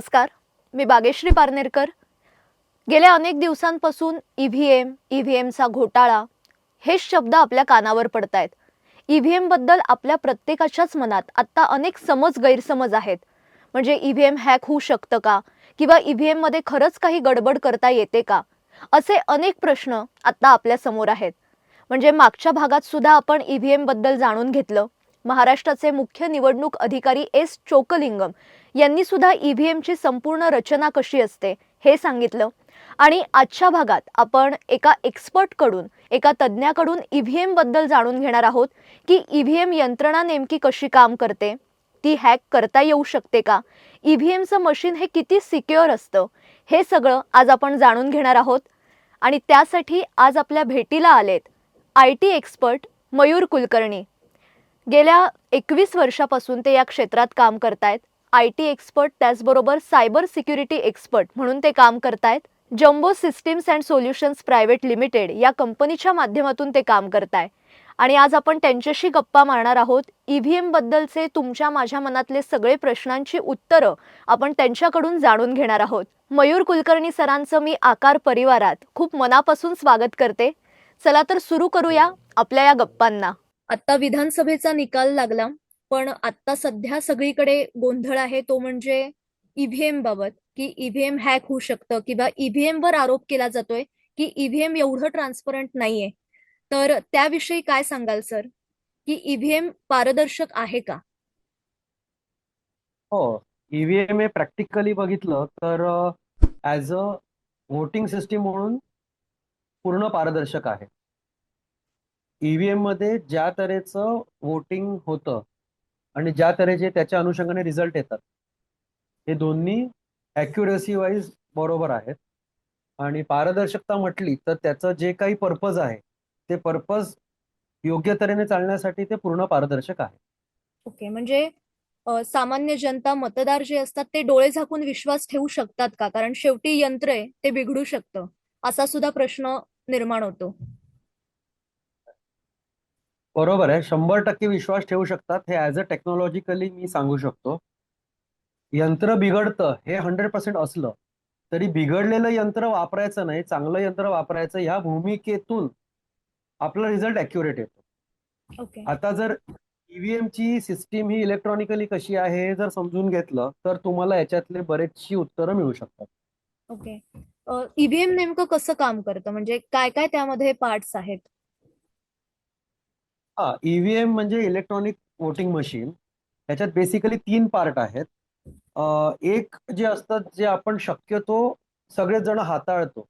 नमस्कार मी बागेश्री पारनेरकर. गेल्या अनेक दिवसांपासून E V M E V एमचा घोटाळा हे शब्द आपल्या कानावर पडत आहेत ई व्ही एमबद्दल आपल्या प्रत्येकाच्याच मनात आत्ता अनेक समज गैरसमज आहेत. म्हणजे ई व्ही एम हॅक होऊ शकतं का? किंवा ई व्ही एममध्ये खरंच काही गडबड करता येते का? असे अनेक प्रश्न आत्ता आपल्यासमोर आहेत. म्हणजे मागच्या भागात सुद्धा आपण ई व्ही एमबद्दल जाणून घेतलं. महाराष्ट्राचे मुख्य निवडणूक अधिकारी एस चोकलिंगम यांनी सुद्धा ई व्ही एमची संपूर्ण रचना कशी असते हे सांगितलं. आणि आजच्या भागात आपण एका एक्सपर्टकडून एका तज्ज्ञाकडून ई व्ही एमबद्दल जाणून घेणार आहोत की ई व्ही एम यंत्रणा नेमकी कशी काम करते ती हॅक करता येऊ शकते का ई व्ही एमचं मशीन हे किती सिक्युअर असतं हे सगळं आज आपण जाणून घेणार आहोत. आणि त्यासाठी आज आपल्या भेटीला आलेत I T expert Mayur Kulkarni. गेल्या एकवीस वर्षापासून ते या क्षेत्रात काम करतायत. आय टी एक्सपर्ट त्याचबरोबर सायबर सिक्युरिटी एक्सपर्ट म्हणून ते काम करतायत. Jumbo systems and solutions private limited या कंपनीच्या माध्यमातून ते काम करताय. आणि आज आपण त्यांच्याशी गप्पा मारणार आहोत. ई व्ही एमबद्दलचे तुमच्या माझ्या मनातले सगळे प्रश्नांची उत्तरं आपण त्यांच्याकडून जाणून घेणार आहोत. मयूर कुलकर्णी सरांचं मी आकार परिवारात खूप मनापासून स्वागत करते. चला तर सुरू करूया आपल्या या गप्पांना. आता विधानसभेचा निकाल लागला. पण आता सध्या सगळीकडे गोंधळ आहे तो म्हणजे ईव्हीएम बाबत की ईव्हीएम हॅक होऊ शकतं किंवा ईव्हीएम वर आरोप केला जातोय की ईव्हीएम एवढं ट्रान्सपरंट नाहीये. तर त्याविषयी काय सांगाल सर? की ईव्हीएम पारदर्शक आहे का? हो ईव्हीएम हे प्रॅक्टिकली बघितलं तर ऍज अ व्होटिंग सिस्टीम म्हणून पूर्ण पारदर्शक आहे. ईव्हीएममध्ये ज्या तऱ्हेचं वोटिंग होतं आणि ज्या तऱ्हेचे त्याच्या अनुषंगाने रिझल्ट येतात. हे दोन्ही ॲक्युरेसी वाईज बरोबर आहेत. आणि पारदर्शकता म्हटली तर त्याचं जे काही पर्पज आहे ते पर्पज योग्य तऱ्हेने चालण्यासाठी ते पूर्ण पारदर्शक आहे. ओके म्हणजे सामान्य जनता मतदार जे असतात ते डोळे झाकून विश्वास ठेवू शकतात का? कारण शेवटी यंत्र आहे ते बिघडू शकतं. असा सुद्धा प्रश्न निर्माण होतो. बरोबर आहे. शंभर टक्के विश्वास ठेवू शकतात. हे ॲज अ टेक्नॉलॉजिकली मी सांगू शकतो. यंत्र बिघडतं हे हंड्रेड पर्सेंट असलं तरी बिघडलेलं यंत्र वापरायचं नाही. चांगलं यंत्र वापरायचं ह्या भूमिकेतून आपला रिझल्ट ॲक्युरेट येतो. ओके आता जर ईव्हीएम ची सिस्टीम ही इलेक्ट्रॉनिकली कशी आहे हे जर समजून घेतलं तर तुम्हाला याच्यातले बरेचशी उत्तरं मिळू शकतात. ओके ईव्हीएम नेमकं कसं काम करतं? म्हणजे काय काय त्यामध्ये पार्ट्स आहेत? हा ईव्हीएम म्हणजे इलेक्ट्रॉनिक वोटिंग मशीन त्याच्यात बेसिकली तीन पार्ट आहेत. एक जे असतं जे आपण शक्यतो सगळेच जण हाताळतो.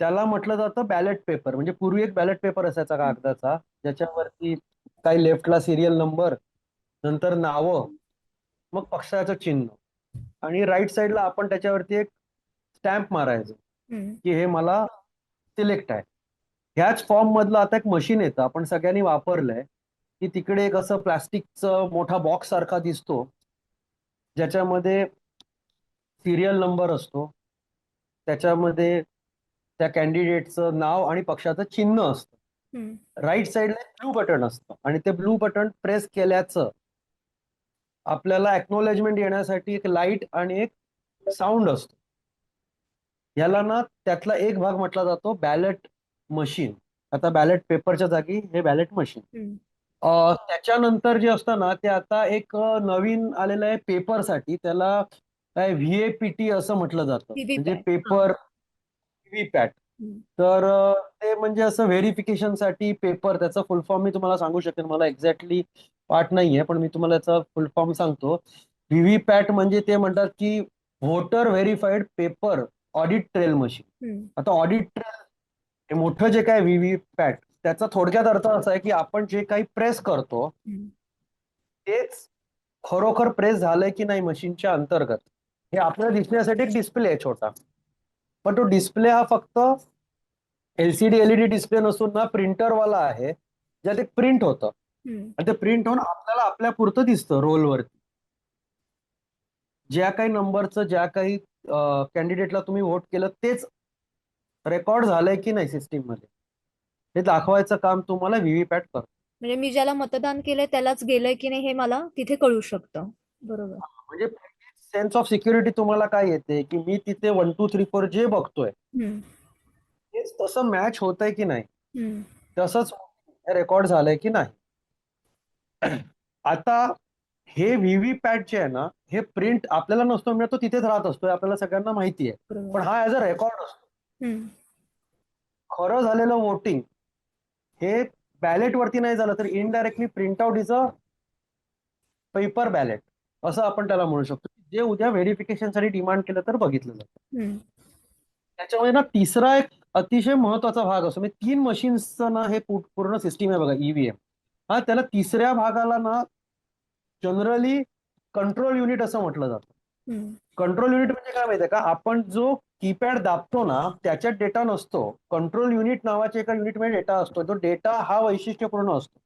त्याला म्हटलं जातं बॅलेट पेपर म्हणजे पूर्वी एक बॅलेट पेपर असायचा कागदाचा? ज्याच्यावरती काही लेफ्टला सिरियल नंबर नंतर नावं मग पक्षाचं चिन्ह. आणि राईट साईडला आपण त्याच्यावरती एक स्टॅम्प मारायचं की हे मला सिलेक्ट आहे. ह्याच फॉर्म मधलं आता एक मशीन येतं. आपण सगळ्यांनी वापरलंय की तिकडे एक असं प्लास्टिकचं मोठा बॉक्स सारखा दिसतो. ज्याच्यामध्ये सिरियल नंबर असतो. त्याच्यामध्ये त्या कॅन्डिडेटचं नाव आणि पक्षाचं चिन्ह असतं. राईट साईडला ब्लू बटन असतं. आणि ते ब्लू बटन प्रेस केल्याचं आपल्याला एक्नॉलेजमेंट येण्यासाठी एक लाइट आणि एक साऊंड असतो. याला ना त्यातला एक भाग म्हटला जातो बॅलेट मशीन. आता बॅलेट पेपरच्या जागी हे बॅलेट मशीन. त्याच्यानंतर जे असतं ना ते आता एक नवीन आलेलं आहे पेपरसाठी त्याला काय व्हीएपीटी असं म्हटलं जातं. म्हणजे. Paper VPAT. तर ते म्हणजे असं व्हेरिफिकेशनसाठी पेपर त्याचा फुल फॉर्म मी तुम्हाला सांगू शकेन. मला एक्झॅक्टली पाठ नाहीये पण मी तुम्हाला याचा फुल फॉर्म सांगतो. व्हीव्हीपॅट म्हणजे ते म्हणतात की voter verified paper audit trail machine आता ऑडिट ट्रेल हे मोठं जे काय व्हीव्हीपॅट त्याचा थोडक्यात अर्थ असा आहे की आपण जे काही प्रेस करतो. तेच खरोखर प्रेस झालंय की नाही मशीनच्या अंतर्गत हे आपल्याला दिसण्यासाठी एक डिस्प्ले आहे छोटा पण तो डिस्प्ले हा फक्त एलसीडी एलईडी डिस्प्ले नसून ना प्रिंटरवाला आहे ज्यात एक प्रिंट होतं. आणि ते प्रिंट होऊन आपल्याला आपल्या पुरतं दिसतं रोलवरती ज्या काही नंबरचं ज्या काही कॅन्डिडेटला तुम्ही वोट केलं तेच रेकॉर्ड झालंय की नाही सिस्टीममध्ये? हे दाखवायचं काम तुम्हाला व्हीव्हीपॅट करतो म्हणजे मी ज्याला मतदान केलंय त्यालाच गेलंय की नाही हे मला तिथे कळू शकतं. बरोबर. म्हणजे सेन्स ऑफ सिक्युरिटी तुम्हाला काय येते की मी तिथे वन टू थ्री फोर जे बघतोय. तेच तसं मॅच होतंय की नाही? तसंच रेकॉर्ड झालंय की नाही? आता हे व्हीव्ही पॅट जे आहे ना हे प्रिंट आपल्याला नसतो मिळतो तिथेच राहत असतो आपल्याला सगळ्यांना माहिती आहे. पण हा ऍज अ रेकॉर्ड असतो. हम्म, खरं झालेलं वोटिंग हे बॅलेट वरती नाही झालं तर indirectly print out is a paper ballot असं आपण त्याला म्हणू शकतो. जे उद्या व्हेरिफिकेशनसाठी डिमांड केलं तर बघितलं जातं. हम्म, त्याच्यामध्ये ना तिसरा एक अतिशय महत्त्वाचा भाग असतो. म्हणजे तीन मशीन्सचं ना हे पू- पूर्ण सिस्टीम आहे बघा ईव्हीएम हा त्याला तिसऱ्या भागाला ना जनरली कंट्रोल युनिट असं म्हटलं जातं. कंट्रोल युनिट म्हणजे काय माहितीये का? आपण जो कीपॅड दाबतो ना त्याच्यात डेटा नसतो. कंट्रोल युनिट नावाच्या एका युनिटमध्ये डेटा असतो. तो डेटा हा वैशिष्ट्यपूर्ण असतो.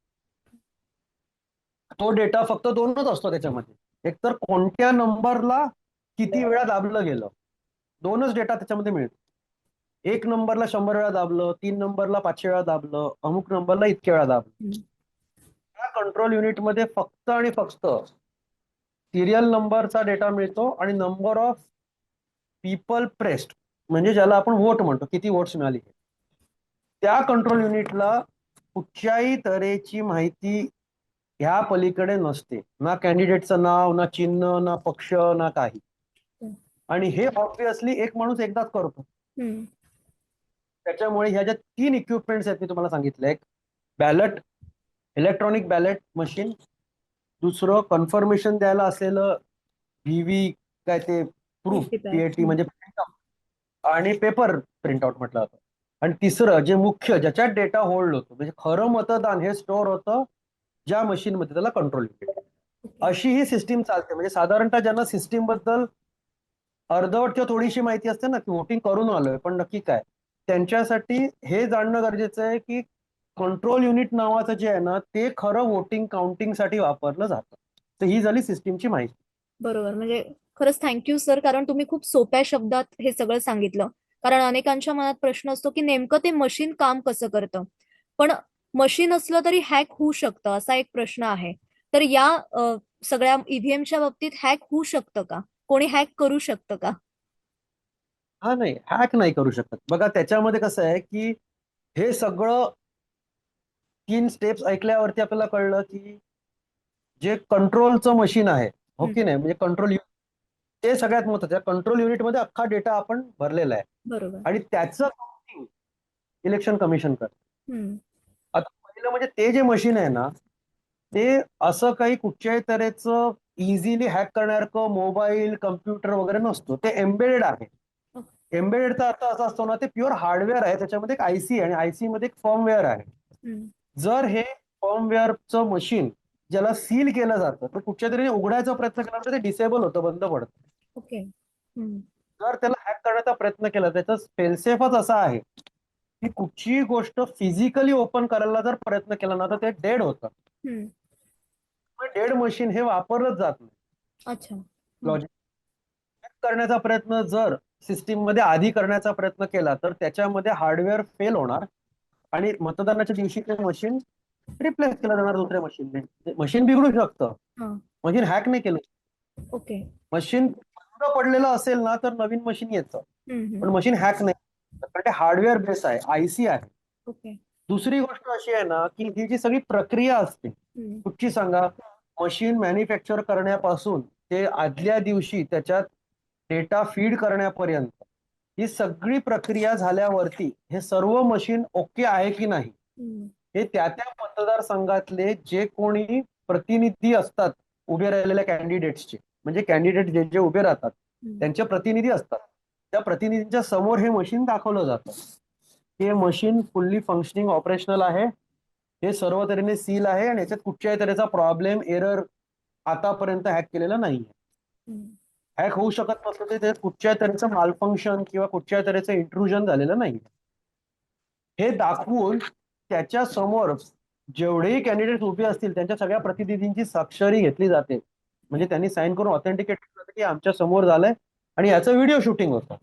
तो डेटा फक्त दोनच असतो त्याच्यामध्ये. एकतर कोणत्या नंबरला किती वेळा दाबलं गेलं दोनच डेटा त्याच्यामध्ये मिळतो. एक नंबरला शंभर वेळा दाबलं तीन नंबरला पाचशे वेळा दाबलं अमुक नंबरला इतके वेळा दाबलं. त्या कंट्रोल युनिटमध्ये फक्त आणि फक्त सिरियल नंबरचा डेटा मिळतो आणि नंबर ऑफ पीपल प्रेस्ड म्हणजे ज्याला आपण वोट म्हणतो किती वोट्स मिळाली. त्या कंट्रोल युनिटला कुठच्याही तऱ्हेची माहिती ह्या पलीकडे नसते. ना कॅन्डिडेटचं नाव ना चिन्ह ना पक्ष ना काही. आणि हे ऑब्विसली एक माणूस एकदाच करतो. त्याच्यामुळे ह्या ज्या तीन इक्विपमेंट्स आहेत मी तुम्हाला सांगितलं. एक बॅलट इलेक्ट्रॉनिक बॅलेट मशीन दुसरं कन्फर्मेशन द्यायला असलेलं व्हीव्ही काय ते प्रूफ. पीएटी म्हणजे आणि पेपर प्रिंटआउट म्हटलं जातं. आणि तिसरं जे मुख्य ज्याच्यात डेटा होल्ड होतो म्हणजे खरं मतदान हे स्टोअर होतं ज्या मशीनमध्ये त्याला कंट्रोल अशी ही सिस्टीम चालते. म्हणजे साधारणतः ज्यांना सिस्टीमबद्दल अर्धवट किंवा थोडीशी माहिती असते ना की वोटिंग करून आलोय पण नक्की काय? त्यांच्यासाठी हे जाणणं गरजेचं आहे की कंट्रोल युनिट नावाचं जे आहे ना ते खरं वोटिंग काउंटिंगसाठी वापरलं जातं. तर ही झाली सिस्टीमची माहिती. बरोबर. म्हणजे खरंच थँक्यू सर कारण तुम्ही खूप सोप्या शब्दात हे सगळं सांगितलं. कारण अनेकांच्या मनात प्रश्न असतो की नेमकं ते मशीन काम कसं करतं? पण मशीन असलं तरी हॅक होऊ शकतं असा एक प्रश्न आहे. तर या सगळ्या ईव्हीएमच्या बाबतीत हॅक होऊ शकतं का? कोणी हॅक करू शकतं का? हा नाही. हॅक नाही करू शकत. बघा त्याच्यामध्ये कसं आहे की हे सगळं तीन स्टेप्स ऐकल्यावरती आपल्याला कळलं की जे कंट्रोलचं मशीन आहे हो की नाही? म्हणजे कंट्रोल ते सगळ्यात महत्वाचं कंट्रोल युनिटमध्ये अख्खा डेटा आपण भरलेला आहे. आणि त्याचं इलेक्शन कमिशन करतं. हम्म, आता पहिलं म्हणजे ते जे मशीन आहे ना ते असं काही कुठच्याही तऱ्हेचं इझिली हॅक करण्यासारखं मोबाईल कम्प्युटर वगैरे नसतो. ते एम्बेडेड आहे. एम्बेडेडचा अर्थ असा असतो ना ते प्युअर हार्डवेअर आहे. त्याच्यामध्ये एक आयसी आणि आयसी मध्ये एक फर्मवेअर आहे. जर हे फर्मवेअरचं मशीन ज्याला सील केलं जातं तर कुठच्या तरी उघडायचा प्रयत्न केला तर ते डिसेबल होतं बंद पडतं. ओके जर त्याला हॅक करण्याचा प्रयत्न केला त्याचा फेलसेफच असा आहे की कुठचीही गोष्ट फिजिकली ओपन करायला जर प्रयत्न केला ना तर ते डेड होतं. डेड मशीन हे वापरलंच जात नाही. अच्छा. लॉजिक करण्याचा प्रयत्न जर सिस्टीममध्ये आधी करण्याचा प्रयत्न केला तर त्याच्यामध्ये हार्डवेअर फेल होणार. आणि मतदानाच्या दिवशी ते मशीन रिप्लेस केलं जाणार दुसऱ्या मशीनने मशीन बिघडू शकतं. मशीन हॅक नाही केलं. ओके. मशीन बंद पडलेलं असेल ना तर नवीन मशीन येतं. पण मशीन हॅक नाही. कारण ते हार्डवेअर बेस आहे आयसी आहे. दुसरी गोष्ट अशी आहे ना की ही जी सगळी प्रक्रिया असते कुठची सांगा मशीन मॅन्युफॅक्चर करण्यापासून ते आदल्या दिवशी त्याच्यात डेटा फीड करण्यापर्यंत ही सगळी प्रक्रिया झाल्यावरती हे सर्व मशीन ओके आहे की नाही? हे त्या त्या मतदारसंघातले जे कोणी प्रतिनिधी असतात उभे राहिलेल्या कॅन्डिडेट्सचे म्हणजे कॅन्डिडेट जे जे उभे राहतात त्यांचे प्रतिनिधी असतात. त्या प्रतिनिधींच्या समोर हे मशीन दाखवलं जातं. हे मशीन फुल्ली फंक्शनिंग ऑपरेशनल आहे. हे सर्व तऱ्हेने सील आहे आणि याच्यात कुठच्याही तऱ्हेचा प्रॉब्लेम एरर आतापर्यंत हॅक केलेला नाही हॅक होऊ शकत नसलं तर त्याच्यात कुठच्याही तऱ्हेचं मालफंक्शन किंवा कुठच्याही तऱ्हेचं इंट्रुजन झालेलं नाही हे दाखवून त्याच्यासमोर जेवढेही कॅन्डिडेट उभे असतील त्यांच्या सगळ्या प्रतिनिधींची स्वाक्षरी घेतली जाते. म्हणजे त्यांनी साईन करून ऑथेंटिकेट केलं की आमच्यासमोर झालंय आणि याचं व्हिडिओ शूटिंग होतं.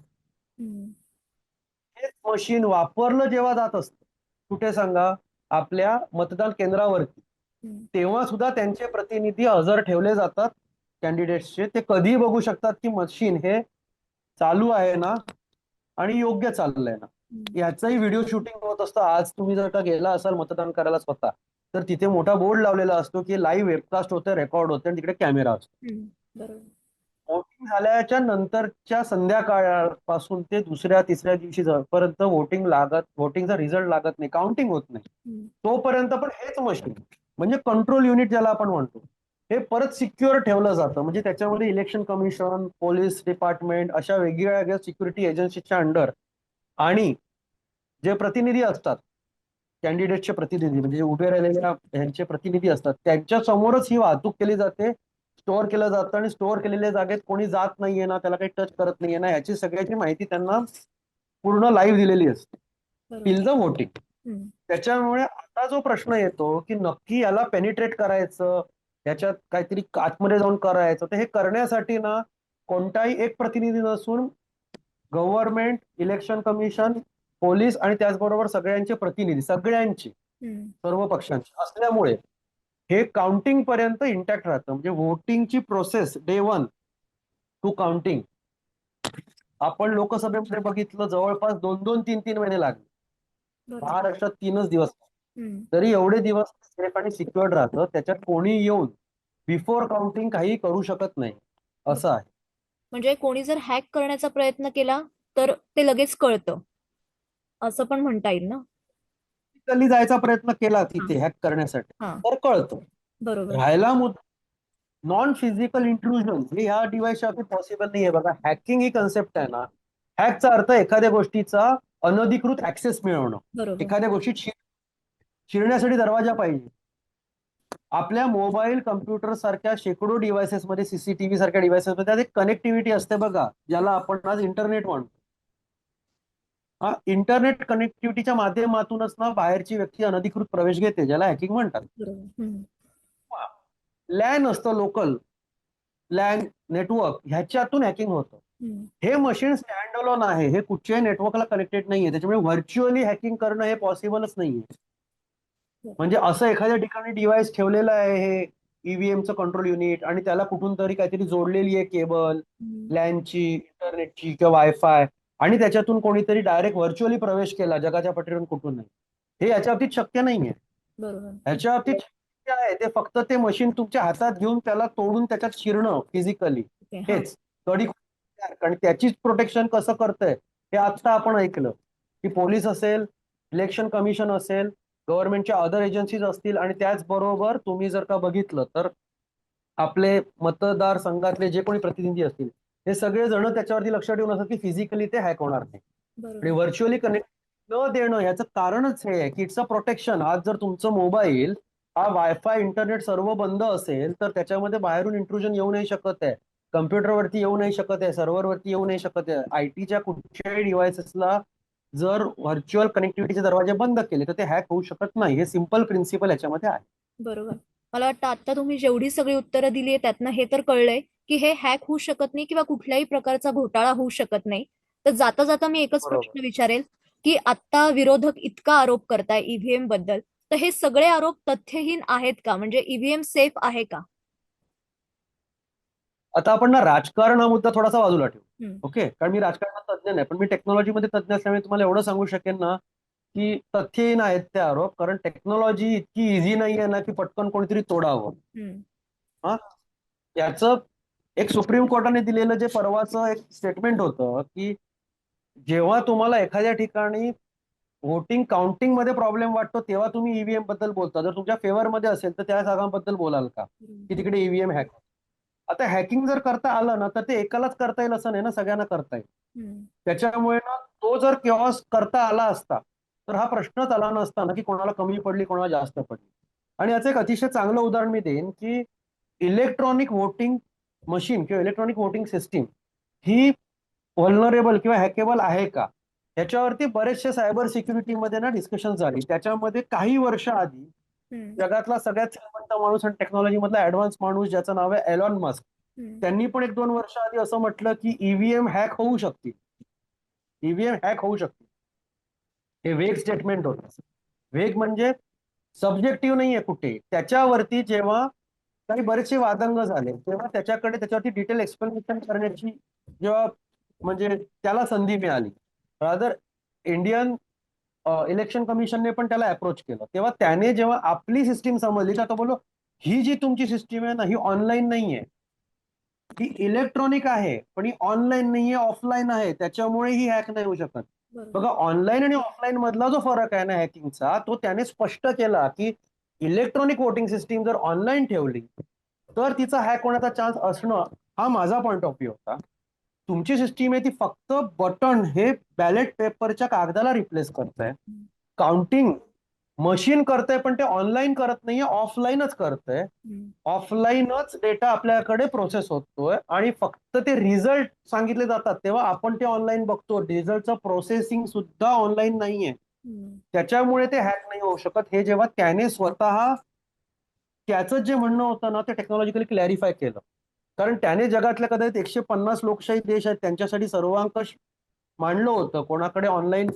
हेच मशीन वापरलं जेव्हा जात असतं कुठे सांगा? आपल्या मतदान केंद्रावरती. तेव्हा सुद्धा त्यांचे प्रतिनिधी हजर ठेवले जातात. कॅन्डिडेट्सचे ते कधीही बघू शकतात की मशीन हे चालू आहे ना आणि योग्य चाललंय ना. याचंही व्हिडिओ शूटिंग होत असतं. आज तुम्ही जर का गेला असाल मतदान करायला स्वतः तर तिथे मोठा बोर्ड लावलेला असतो की लाईव्ह वेबकास्ट होते रेकॉर्ड होते आणि तिकडे कॅमेरा असतो. वोटिंग झाल्याच्या नंतरच्या संध्याकाळपासून ते दुसऱ्या तिसऱ्या दिवशी पर्यंत वोटिंग लागत वोटिंगचा रिझल्ट लागत नाही काउंटिंग होत नाही. तोपर्यंत पण हेच मशीन म्हणजे कंट्रोल युनिट ज्याला आपण म्हणतो हे परत सिक्युअर ठेवलं जातं. म्हणजे त्याच्यामध्ये इलेक्शन कमिशन पोलीस डिपार्टमेंट अशा वेगवेगळ्या सिक्युरिटी एजन्सीच्या अंडर आणि जे प्रतिनिधी असतात कॅन्डिडेटचे प्रतिनिधी म्हणजे उभे राहिलेल्या यांचे प्रतिनिधी असतात त्यांच्या समोरच ही वाहतूक केली जाते स्टोअर केलं जातं आणि स्टोअर केलेल्या जागेत कोणी जात नाहीये ना त्याला काही टच करत नाहीये ना याची सगळ्याची माहिती त्यांना पूर्ण लाईव्ह दिलेली असते. The voting. त्याच्यामुळे आता जो प्रश्न येतो की नक्की याला पेनिट्रेट करायचं याच्यात काहीतरी आतमध्ये जाऊन करायचं. तर हे करण्यासाठी ना कोणताही एक प्रतिनिधी नसून गव्हर्नमेंट इलेक्शन कमिशन पोलीस आणि त्याचबरोबर सगळ्यांचे प्रतिनिधी सगळ्यांची. सर्व पक्षांची असल्यामुळे हे काउंटिंग पर्यंत इंटॅक्ट राहतं. म्हणजे वोटिंगची process day one two counting आपण लोकसभेमध्ये बघितलं जवळपास दोन दोन तीन तीन महिने लागले. महाराष्ट्रात तीनच दिवस. तरी एवढे दिवस सेफ आणि सिक्युअर्ड राहतं. त्याच्यात कोणी येऊन बिफोर काउंटिंग काही करू शकत नाही. असं आहे. म्हणजे कोणी जर हॅक करण्याचा प्रयत्न केला तर ते लगेच कळतं. असं पण म्हणता येईल ना? Physically जायचा प्रयत्न केला तिथे हॅक करण्यासाठी हा. तर कळतं. बरोबर. राहायला मुद्दा नॉन फिजिकल इंट्रुजन हे ह्या डिव्हाइसच्या बाबतीत पॉसिबल नाही आहे बघा हॅकिंग ही कन्सेप्ट आहे ना. हॅकचा अर्थ एखाद्या गोष्टीचा अनधिकृत ऍक्सेस मिळवणं. बरोबर. एखाद्या गोष्टीत शिरण्यासाठी दरवाजा पाहिजे. आपल्या मोबाईल कम्प्युटर सारख्या शेकडो डिव्हायसेस मध्ये सीसीटीव्ही सारख्या डिव्हायसेस मध्ये त्यात एक कनेक्टिव्हिटी असते बघा ज्याला आपण आज इंटरनेट म्हणतो. हा इंटरनेट कनेक्टिव्हिटीच्या माध्यमातूनच ना बाहेरची व्यक्ती अनधिकृत प्रवेश घेते ज्याला हॅकिंग म्हणतात. लॅन असतं लोकल लॅन नेटवर्क ह्याच्यातून हॅकिंग होतं. हे मशीन स्टँड अलोन आहे हे कुठच्याही नेटवर्कला कनेक्टेड नाहीये त्याच्यामुळे व्हर्च्युअली हॅकिंग करणं हे पॉसिबलच नाहीये. म्हणजे असं एखाद्या ठिकाणी डिव्हाइस ठेवलेलं आहे हे ईव्हीएमचं कंट्रोल युनिट आणि त्याला कुठून तरी काहीतरी जोडलेली आहे केबल. लॅनची इंटरनेटची किंवा वायफाय आणि त्याच्यातून कोणीतरी डायरेक्ट व्हर्च्युअली प्रवेश केला जगाच्या पाठीवरून कुठून नाही. हे याच्या बाबतीत शक्य नाहीये. ह्याच्या बाबतीत शक्य आहे. ते फक्त ते मशीन तुमच्या हातात घेऊन त्याला तोडून त्याच्यात शिरणं फिजिकली. हेच. कडी आणि त्याचीच प्रोटेक्शन कसं करतंय हे आता आपण ऐकलं. की पोलीस असेल इलेक्शन कमिशन असेल गव्हर्नमेंटच्या अदर एजन्सीज असतील आणि त्याचबरोबर तुम्ही जर का बघितलं तर आपले मतदार संघातले जे कोणी प्रतिनिधी असतील हे सगळे जण त्याच्यावरती लक्ष ठेवून असतात की फिजिकली ते हॅक होणार नाही. आणि व्हर्च्युअली कनेक्ट न देणं याचं कारणच हे आहे की इट्स अ प्रोटेक्शन आज जर तुमचं मोबाईल हा वायफाय इंटरनेट सर्व बंद असेल तर त्याच्यामध्ये बाहेरून इंट्रुजन येऊ नाही शकत आहे. कम्प्युटरवरती येऊ नाही शकत आहे सर्व्हरवरती येऊ नाही शकत आहे. आयटीच्या कुठच्याही डिव्हायसेसला जर व्हर्च्युअल कनेक्टिव्हिटीचे दरवाजे बंद केले तर ते हॅक होऊ शकत नाही. हे सिंपल प्रिन्सिपल याच्यामध्ये आहे. बरोबर. मला वाटतं आता तुम्ही जेवढी सगळी उत्तरं दिली आहे त्यातनं हे तर कळलंय की हे हॅक होऊ शकत नाही किंवा कुठल्याही प्रकारचा घोटाळा होऊ शकत नाही. तर जाता जाता मी एकच. प्रश्न विचारेल की आता विरोधक इतका आरोप करताय ईव्हीएमबद्दल तर हे सगळे आरोप तथ्यहीन आहेत का? म्हणजे ईव्हीएम सेफ आहे का? आता आपण ना राजकारण हा मुद्दा थोडासा बाजूला ठेवू. ओके. कारण मी राजकारणात तज्ज्ञ नाही पण मी टेक्नॉलॉजीमध्ये तज्ज्ञ असल्यामुळे तुम्हाला एवढं सांगू शकेन ना की तथ्यहीन आहेत ते आरोप कारण टेक्नॉलॉजी इतकी इझी नाहीये ना की पटकन कोणीतरी तोडावं. हम्म. याचं एक सुप्रीम कोर्टाने दिलेलं जे परवाचं एक स्टेटमेंट होतं की जेव्हा तुम्हाला एखाद्या ठिकाणी वोटिंग काउंटिंगमध्ये प्रॉब्लेम वाटतो तेव्हा तुम्ही ईव्हीएमबद्दल बोलता. जर तुमच्या फेवर मध्ये असेल तर त्या जागांबद्दल बोलाल का? की तिकडे ईव्हीएम हॅक आता हॅकिंग जर करता आलं ना तर ते एकालाच करता येईल असं नाही ना सगळ्यांना करता येईल. त्याच्यामुळे ना तो जर केव्हा करता आला असता तर हा प्रश्नच आला नसता ना की कोणाला कमी पडली कोणाला जास्त पडली आणि याचं एक अतिशय चांगलं उदाहरण मी देईन की इलेक्ट्रॉनिक वोटिंग मशीन किंवा इलेक्ट्रॉनिक वोटिंग सिस्टीम ही व्हलनरेबल किंवा हॅकेबल आहे का याच्यावरती बरेचसे सायबर सिक्युरिटीमध्ये ना डिस्कशन झाली त्याच्यामध्ये काही वर्ष आधी. जगातला सगळ्यात श्रीमंत माणूस आणि टेक्नॉलॉजी मधला ऍडव्हान्स माणूस ज्याचं नाव आहे एलॉन मस्क. त्यांनी पण एक दोन वर्ष आधी असं म्हटलं की ईव्हीएम हॅक होऊ शकते ईव्हीएम हॅक होऊ शकते हे वेग स्टेटमेंट होतं. वेग म्हणजे सब्जेक्टिव्ह नाहीये कुठे. त्याच्यावरती जेव्हा काही बरेचसे वादंग झाले तेव्हा त्याच्याकडे त्याच्यावरती डिटेल एक्सप्लेनेशन करण्याची जेव्हा म्हणजे त्याला संधी मिळाली. रादर इंडियन इलेक्शन कमिशनने पण त्याला अप्रोच केलं. तेव्हा त्याने जेव्हा आपली सिस्टीम समजली तर तो बोललो ही जी तुमची सिस्टीम आहे ना ही ऑनलाईन नाहीये. ही इलेक्ट्रॉनिक आहे पण ही ऑनलाईन नाहीये ऑफलाईन आहे. त्याच्यामुळे ही हॅक नाही होऊ शकत. बघा ऑनलाईन आणि ऑफलाईन मधला जो फरक आहे ना हॅकिंगचा तो त्याने स्पष्ट केला की इलेक्ट्रॉनिक वोटिंग सिस्टीम जर ऑनलाईन ठेवली तर तिचा हॅक होण्याचा चान्स असणं हा माझा पॉइंट ऑफ व्ह्यू होता. तुमची सिस्टीम आहे ती फक्त बटन हे बॅलेट पेपरच्या कागदाला रिप्लेस करतंय. काउंटिंग मशीन करतंय पण ते ऑनलाईन करत नाहीये ऑफलाईनच करतंय. ऑफलाईनच डेटा आपल्याकडे प्रोसेस होतोय आणि फक्त ते रिझल्ट सांगितले जातात. तेव्हा आपण ते ऑनलाईन बघतो. रिझल्टचं प्रोसेसिंग सुद्धा ऑनलाईन नाहीये. त्याच्यामुळे ते हॅक नाही होऊ शकत. हे जेव्हा त्याने स्वतः त्याचं जे म्हणणं होतं ना ते टेक्नॉलॉजिकली क्लॅरिफाय केलं. कारण त्याने जगातल्या कदाचित एकशे पन्नास लोकशाही देश आहेत त्यांच्यासाठी सर्वांकष मांडलं होतं. कोणाकडे ऑनलाईन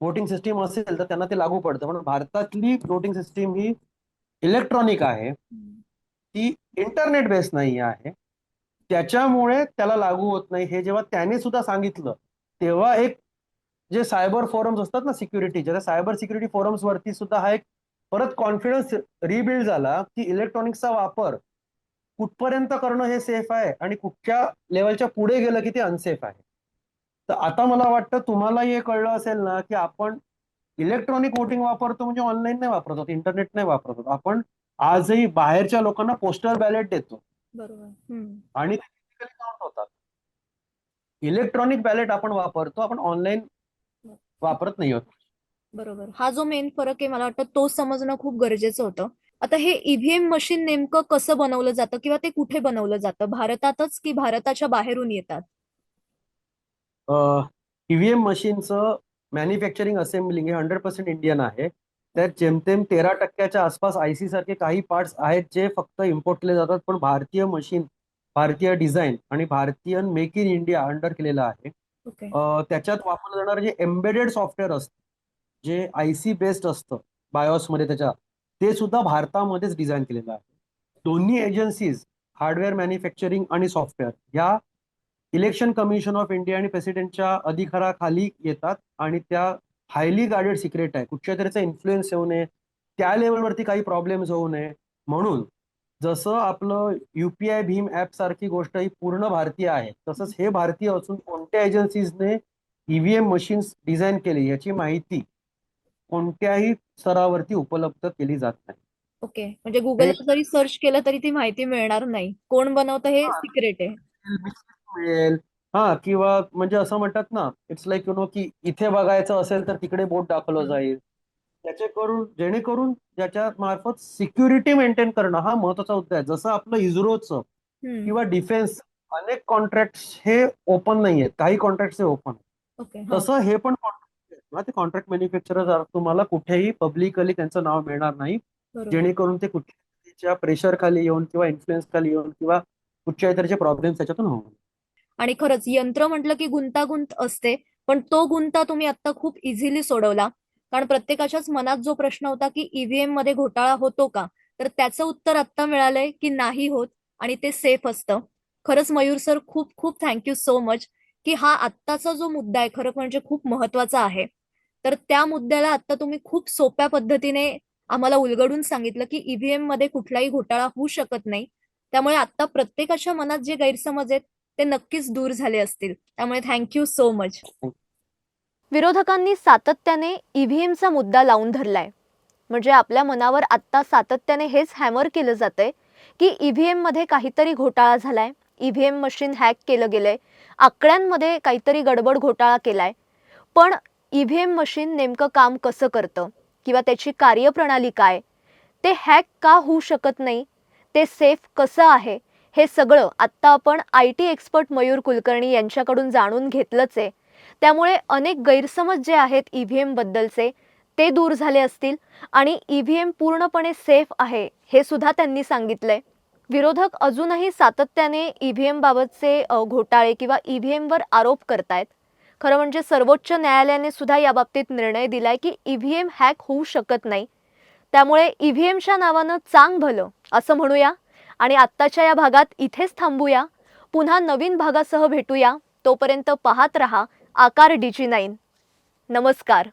वोटिंग सिस्टीम असेल तर त्यांना ते लागू पडतं. पण भारतातली वोटिंग सिस्टीम ही इलेक्ट्रॉनिक आहे. ती इंटरनेट बेस नाही आहे. त्याच्यामुळे त्याला लागू होत नाही. हे जेव्हा त्याने सुद्धा सांगितलं तेव्हा एक जे सायबर फोरम्स असतात ना सिक्युरिटी त्या सायबर सिक्युरिटी फोरम्स वरती सुद्धा हा एक परत कॉन्फिडन्स रिबिल्ड झाला की इलेक्ट्रॉनिक्सचा वापर कुठपर्यंत करणं हे सेफ आहे आणि कुठच्या लेवलच्या पुढे गेलं की ते अनसेफ आहे? तर आता मला वाटतं तुम्हालाही हे कळलं असेल ना की आपण इलेक्ट्रॉनिक वोटिंग वापरतो म्हणजे ऑनलाईन नाही वापरत आहोत इंटरनेट नाही वापरत आहोत. आपण आजही बाहेरच्या लोकांना पोस्टल बॅलेट देतो. बरोबर. आणि होतात. इलेक्ट्रॉनिक बॅलेट आपण वापरतो आपण ऑनलाईन वापरत नाही आहोत. बरोबर. हा जो मेन फरक आहे मला वाटतं तो समजणं खूप गरजेचं होतं. आता हे ईव्हीएम मशीन नेमकं कसं बनवलं जातं किंवा ते कुठे बनवलं जातं? भारतातच की भारताच्या बाहेरून येतात? ईव्हीएम मशीनचं मॅन्युफॅक्चरिंग असेंब्लिंग हे हंड्रेड पर्सेंट इंडियन आहे. त्यात जेमतेम तेरा टक्क्याच्या आसपास आयसी सारखे काही पार्ट्स आहेत जे फक्त इम्पोर्ट केले जातात पण भारतीय मशीन भारतीय डिझाईन आणि भारतीय मेक इन इंडिया अंडर केलेलं आहे. अ, त्याच्यात वापरलं जाणारं जे एम्बेडेड सॉफ्टवेअर असतं जे आयसी बेस्ड असतं BIOS मध्ये त्याच्या ते सुद्धा भारतामध्येच डिझाईन केलेलं आहे. दोन्ही एजन्सीज हार्डवेअर मॅन्युफॅक्चरिंग आणि सॉफ्टवेअर या इलेक्शन कमिशन ऑफ इंडिया आणि प्रेसिडेंटच्या अधिकाराखाली येतात आणि त्या हायली गार्डेड सिक्रेट आहे. कुठच्या तरीचा इन्फ्लुएन्स येऊ नये त्या लेवलवरती काही प्रॉब्लेम्स होऊ नये. म्हणून जसं आपलं युपीआय भीम ऍप सारखी गोष्ट ही पूर्ण भारतीय आहे तसंच हे भारतीय असून कोणत्या एजन्सीजने ईव्हीएम मशीन्स डिझाईन केली याची माहिती कोणत्याही स्तरावरती उपलब्ध केली जात नाही. ओके. म्हणजे गुगलला जरी सर्च केलं तरी ती माहिती मिळणार नाही. कोण बनवतं हे हा. सिक्रेट आहे. मिळेल. हा किंवा म्हणजे असं म्हणतात ना इट्स लाईक यु नो की इथे बघायचं असेल तर तिकडे बोट दाखवलं. जाईल. त्याचे करून जेणेकरून ज्याच्या मार्फत सिक्युरिटी मेंटेन करणं हा महत्त्वाचा मुद्दा आहे. जसं आपलं इस्रोचं हम्म. किंवा डिफेन्स अनेक कॉन्ट्रॅक्ट हे ओपन नाही आहेत काही कॉन्ट्रॅक्ट हे ओपन ओके हा. तसं हे पण कॉन्ट्रॅक्ट ते कॉन्ट्रॅक्ट मॅन्युफॅक्चरर तुम्हाला कुठेही पब्लिकली त्यांचं नाव मिळणार नाही. जेणेकरून ते कुठच्या प्रेशर खाली येऊन किंवा इन्फ्लुएन्स खाली येऊन किंवा कुठच्या तऱ्हेचे प्रॉब्लेम त्याच्यातून होऊ. आणि खरंच यंत्र म्हटलं की गुंतागुंत असते पण तो गुंता तुम्ही आता खूप इझिली सोडवला. कारण प्रत्येकाच्याच मनात जो प्रश्न होता की ईव्हीएममध्ये घोटाळा होतो का? तर त्याचं उत्तर आत्ता मिळालंय की नाही होत आणि ते सेफ असतं. खरंच मयूर सर खूप खूप थँक्यू सो मच की हा आत्ताचा जो मुद्दा आहे खरं म्हणजे खूप महत्त्वाचा आहे. तर त्या मुद्द्याला आता तुम्ही खूप सोप्या पद्धतीने आम्हाला उलगडून सांगितलं की ईव्हीएममध्ये कुठलाही घोटाळा होऊ शकत नाही. त्यामुळे आता प्रत्येकाच्या मनात जे गैरसमज आहेत ते नक्कीच दूर झाले असतील. त्यामुळे थँक्यू सो मच विरोधकांनी सातत्याने ईव्हीएमचा मुद्दा लावून धरलाय. म्हणजे आपल्या मनावर आत्ता सातत्याने हेच हॅमर केलं जातंय की ईव्हीएममध्ये काहीतरी घोटाळा झालाय. ईव्हीएम मशीन हॅक केलं गेलंय. आकड्यांमध्ये काहीतरी गडबड घोटाळा केलाय. पण ईव्हीएम मशीन नेमकं काम कसं करतं? किंवा त्याची कार्यप्रणाली काय? ते हॅक का होऊ शकत नाही? ते सेफ कसं आहे? हे सगळं आत्ता आपण I T expert Mayur Kulkarni यांच्याकडून जाणून घेतलंच आहे. त्यामुळे अनेक गैरसमज जे आहेत ई व्ही एमबद्दलचे ते दूर झाले असतील आणि ई व्ही एम पूर्णपणे सेफ आहे हे सुद्धा त्यांनी सांगितलंय. विरोधक अजूनही सातत्याने ई व्ही एमबाबतचे घोटाळे किंवा ई व्ही एमवर आरोप करतायत. खरं म्हणजे सर्वोच्च न्यायालयाने सुद्धा याबाबतीत निर्णय दिलाय की ईव्हीएम हॅक होऊ शकत नाही. त्यामुळे ईव्हीएमच्या नावानं चांग भलं असं म्हणूया. आणि आत्ताच्या या भागात इथेच थांबूया. पुन्हा नवीन भागासह भेटूया. तोपर्यंत पाहत रहा आकार डीजी नाईन नमस्कार.